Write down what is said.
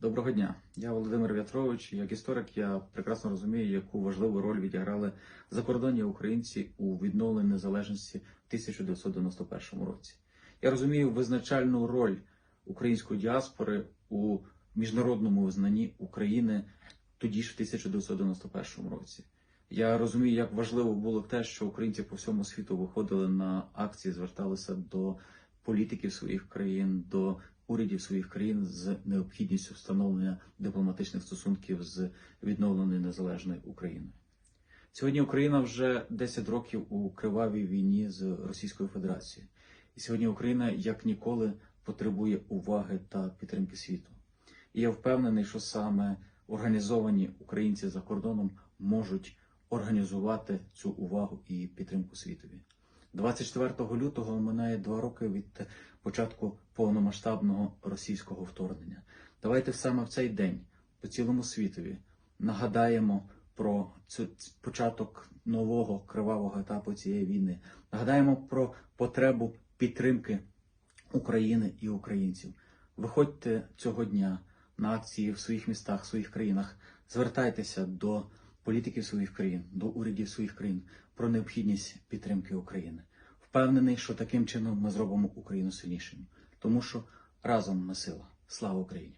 Доброго дня, я Володимир В'ятрович. Як історик, я прекрасно розумію, яку важливу роль відіграли закордонні українці у відновленні незалежності в 1991 році. Я розумію визначальну роль української діаспори у міжнародному визнанні України тоді ж в 1991 році. Я розумію, як важливо було те, що українці по всьому світу виходили на акції, зверталися до політиків своїх країн, до урядів своїх країн з необхідністю встановлення дипломатичних стосунків з відновленою незалежною Україною. Сьогодні Україна вже 10 років у кривавій війні з Російською Федерацією, і сьогодні Україна як ніколи потребує уваги та підтримки світу. І я впевнений, що саме організовані українці за кордоном можуть організувати цю увагу і підтримку світові. 24 лютого минає два роки від початку повномасштабного російського вторгнення. Давайте саме в цей день по цілому світові нагадаємо про цю початок нового кривавого етапу цієї війни. Нагадаємо про потребу підтримки України і українців. Виходьте цього дня на акції в своїх містах, в своїх країнах, звертайтеся до політиків своїх країн, до урядів своїх країн про необхідність підтримки України. Впевнений, що таким чином ми зробимо Україну сильнішою, тому що разом ми сила. Слава Україні!